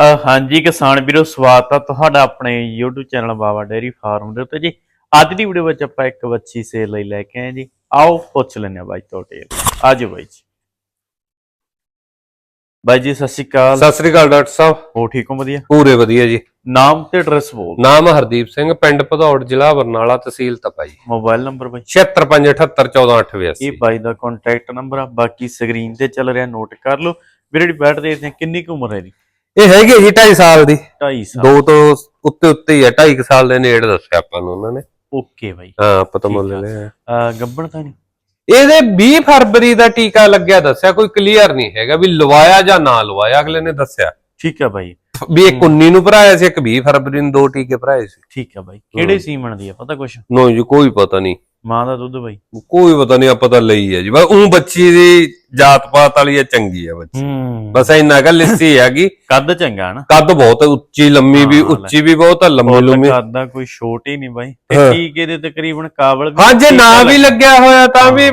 ਹਾਂਜੀ ਕਿਸਾਨ ਵੀਰੋ ਸਵਾਗਤ ਆ ਤੁਹਾਡਾ ਆਪਣੇ YouTube channel Baba dairy farm ਦੇ ਉੱਤੇ ਜੀ। ਅੱਜ ਦੀ ਵੀਡੀਓ ਵਿੱਚ ਆਪਾਂ ਇੱਕ ਵੱਛੀ ਸੇਲ ਲਈ ਲੈ ਕੇ ਆਏ ਜੀ। ਆਓ ਪੁੱਛ ਲੈਂਦੇ ਆ ਬਾਈ ਤੋਂ ਡਿਟੇਲ ਆਜੋ ਬਾਈ ਜੀ। ਬਾਈ ਜੀ ਸਤਿ ਸ਼੍ਰੀ ਅਕਾਲ। ਸਤਿ ਸ੍ਰੀ ਅਕਾਲ ਡਾਕਟਰ ਸਾਹਿਬ। ਹੋ ਠੀਕ ਹੋ ਵਧੀਆ? ਪੂਰੇ ਵਧੀਆ ਜੀ। ਨਾਮ ਤੇ ਐਡਰੈਸ ਬੋਲ ਨਾਮ ਹਰਦੀਪ ਸਿੰਘ ਪਿੰਡ ਭਦੌੜ ਜ਼ਿਲ੍ਹਾ ਬਰਨਾਲਾ ਤਹਿਸੀਲ ਤਪਾ ਜੀ ਮੋਬਾਈਲ ਨੰਬਰ ਬਾਈ। 7578141882 ਇਹ ਬਾਈ ਦਾ ਕੰਟੈਕਟ ਨੰਬਰ ਆ। ਬਾਕੀ ਸਕਰੀਨ ਤੇ ਚੱਲ ਰਿਹਾ ਨੋਟ ਕਰ ਲਓ। ਵੀਰੇ ਦੀ ਬੈਠ ਦੇ ਇੱਥੇ ਕਿੰਨੀ ਕੁ ਉਮਰ ਹੈ ਦੀ ਇਹ ਹੈਗੀ ਜੀ 2.5 ਸਾਲ ਦੀ। 2.5 ਸਾਲ। ਦੋ ਤੋਂ ਉੱਤੇ ਉੱਤੇ ਹੀ ਹੈ 2.5 ਸਾਲ ਦੇ ਨੇੜੇ ਦੱਸਿਆ ਆਪਾਂ ਨੂੰ ਉਹਨਾਂ ਨੇ। ਓਕੇ ਬਾਈ। ਹਾਂ ਆਪਾਂ ਤਾਂ ਮੁੱਲ। ਲਿਆ। ਗੱਬਣ ਤਾਂ ਨਹੀਂ? ਇਹਦੇ 20 ਫਰਵਰੀ ਦਾ ਟੀਕਾ ਲੱਗਿਆ ਦੱਸਿਆ ਕੋਈ ਕਲੀਅਰ ਨਹੀਂ ਹੈਗਾ ਵੀ ਲਵਾਇਆ ਜਾਂ ਨਾ ਲਵਾਇਆ ਅਗਲੇ ਨੇ ਦੱਸਿਆ। ਠੀਕ ਆ ਬਾਈ। ਵੀ ਇੱਕ 19 ਨੂੰ ਭਰਾਇਆ ਸੀ ਇੱਕ 20 ਫਰਵਰੀ ਨੂੰ ਦੋ ਟੀਕੇ ਭਰਾਏ ਸੀ। ਠੀਕ ਆ ਬਾਈ। ਕਿਹੜੇ ਸੀਮਨ ਦੀ ਆ ਪਤਾ ਕੁਛ? ਨੋ ਜੀ ਕੋਈ ਪਤਾ ਨਹੀਂ। ਮਾਂ ਦਾ ਦੁੱਧ ਬਾਈ। ਕੋਈ ਪਤਾ ਨਹੀਂ ਆਪਾਂ ਤਾਂ ਲਈ ਹੈ ਜੀ। ਬਸ ਉਹ ਬੱਚੀ ਦੀ ਜਾਤ ਪਾਤ ਵਾਲੀ ਹੈ ਚੰਗੀ ਹੈ ਬੱਚੀ। ਬਸ ਇੰਨਾ ਗੱਲ ਲਿੱਸੀ ਹੈਗੀ ਕੱਦ ਚੰਗਾ ਨਾ। ਕੱਦ ਬਹੁਤ ਹੈ ਉੱਚੀ ਲੰਮੀ ਵੀ ਉੱਚੀ ਵੀ ਬਹੁਤ ਹੈ ਲੰਮੀ ਲੰਮੀ। ਕੱਦ ਕੋਈ ਛੋਟ ਹੀ ਨਹੀਂ ਬਾਈ। ਤੇ ਠੀਕ ਤਕਰੀਬਨ ਕਾਬਲ ਹਾਂ ਜੇ ਨਾ ਵੀ ਲੱਗਿਆ ਹੋਇਆ ਤਾਂ ਵੀ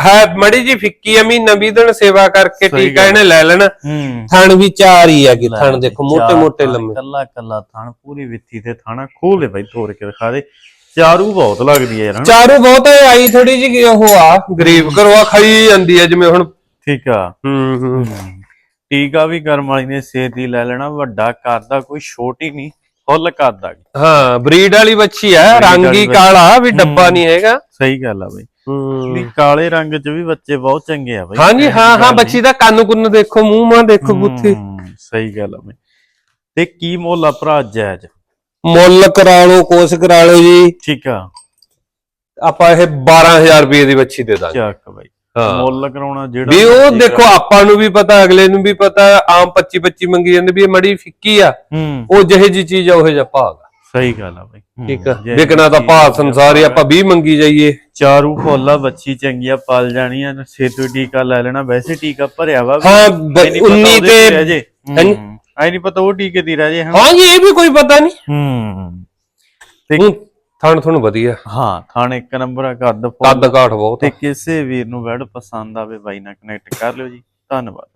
ਹੈ। ਮੜੀ ਜੀ ਫਿੱਕੀ ਹੈ ਮਹੀਨਾ 20 ਦਿਨ ਸੇਵਾ ਕਰਕੇ ਟੀਕਾ ਇਹਨੇ ਲੈ ਲੈਣਾ। ਥਣ ਵੀ ਚਾਰ ਹੀ ਹੈਗੀ ਥਣ ਦੇਖੋ ਮੋٹے ਮੋٹے ਲੰਮੇ। ਕੱਲਾ ਕੱਲਾ ਥਣ ਪੂਰੀ ਵਿੱਤੀ ਤੇ ਥਾਣਾ। ਖੋਲ ਬਾਈ ਤੋੜ ਕੇ ਦਿਖਾ ਦੇ। ਚਾਰੂ ਬਹੁਤ ਲੱਗਦੀ ਹੈ ਯਾਰ ਹਨਾ? ਚਾਰੂ ਬਹੁਤ ਆਈ ਥੋੜੀ ਜੀ ਉਹ ਆ। ਗਰੀਬ ਕਰਵਾ ਖਾਈ ਜਾਂਦੀ ਹੈ ਜਿਵੇਂ ਹੁਣ। ਠੀਕ ਆ। ਹੂੰ ਹੂੰ। ਟੀਕਾ ਵੀ ਕਰਮ ਵਾਲੀ ਨੇ ਸੇਤੀ ਲੈ ਲੈਣਾ ਵੱਡਾ ਕੱਦ ਦਾ ਕੋਈ ਛੋਟ ਹੀ ਨਹੀਂ ਫੁੱਲ ਕੱਦ ਦਾ। ਹਾਂ ਬਰੀਡ ਵਾਲੀ ਬੱਚੀ ਹੈ Breed ਰੰਗ। ਕਾਲਾ ਵੀ ਡੱਬਾ। ਨਹੀਂ ਹੈਗਾ। ਸਹੀ ਗੱਲ ਆ ਬਾਈ। ਹੂੰ। ਨਹੀਂ ਕਾਲੇ ਰੰਗ 'ਚ ਵੀ ਬੱਚੇ ਬਹੁਤ ਚੰਗੇ ਆ ਬਾਈ। ਹਾਂਜੀ ਹਾਂ ਹਾਂ ਬੱਚੀ ਦਾ ਕੰਨ ਕੁੰਨ ਦੇਖੋ ਮੂੰਹ ਮਾਂ ਦੇਖੋ ਹੂੰ, ਸਹੀ ਗੱਲ ਆ ਬਾਈ। ਤੇ ਕੀ ਮੁੱਲ ਆ ਭਰਾ ਜਾਇਜ਼ ਮੁੱਲ ਕਰਾ ਲਓ ਕੋਸ ਕਰਾ ਲਓ ਜੀ। ਠੀਕ ਆ। ਆਪਾਂ ਇਹ 12000 ਰੁਪਏ ਦੀ ਬੱਚੀ ਦੇ ਦਾਂਗੇ। ਚੱਕ ਬਾਈ। ਹਾਂ। ਮੁੱਲ ਕਰਾਉਣਾ ਜਿਹੜਾ ਵੀ ਉਹ ਦੇਖੋ। ਆਪਾਂ ਨੂੰ ਵੀ ਪਤਾ ਅਗਲੇ ਨੂੰ ਵੀ ਪਤਾ ਆਮ 25 25 ਮੰਗੀ ਜਾਂਦੇ ਵੀ ਇਹ ਮੜੀ ਫਿੱਕੀ ਆ। ਉਹ ਜਿਹੇ ਜੀ ਚੀਜ਼ ਆ ਉਹ ਜਿਹਾ ਭਾਗ ਸਹੀ ਗੱਲ ਆ ਬਾਈ। ਠੀਕ ਆ। ਵਿਕਣਾ ਤਾਂ ਭਾਅ ਸੰਸਾਰ ਹੀ ਆਪਾਂ 20 ਮੰਗੀ ਜਾਈਏ। ਚਾਰੂ ਫੁੱਲਾ ਬੱਚੀ ਚੰਗੀ ਆ ਪਲ ਜਾਣੀ ਆ ਸੇਤੂ ਟੀਕਾ ਲੈ ਲੈਣਾ ਵੈਸੇ ਟੀਕਾ ਭਰਿਆ ਵਾ। ਹਾਂ ਬ- 19 ਤੇ ਤੇ ਆਈ ਨਹੀਂ ਪਤਾ ਉਹ ਟੀਕੇ ਦੀ ਰਹਿ ਜੇ ਹਨਾ ਹਾਂ। ਜੀ ਇਹ ਵੀ ਕੋਈ ਪਤਾ ਨਹੀਂ ਹੂੰ। ਤੇ ਹੁਣ ਥਣ ਥਣ ਵਧੀਆ। ਹਾਂ ਥਾਣ ਇੱਕ ਨੰਬਰ ਆ ਕੱਦ ਫੁੱਲ। ਕੱਦ ਕਾਠ ਬਹੁਤ ਤੇ। ਕਿਸੇ ਵੀਰ ਨੂੰ ਵੈਡ ਪਸੰਦ ਆਵੇ ਬਾਈ ਨਾਲ ਕਨੈਕਟ ਕਰ ਲਿਓ ਜੀ। ਧੰਨਵਾਦ।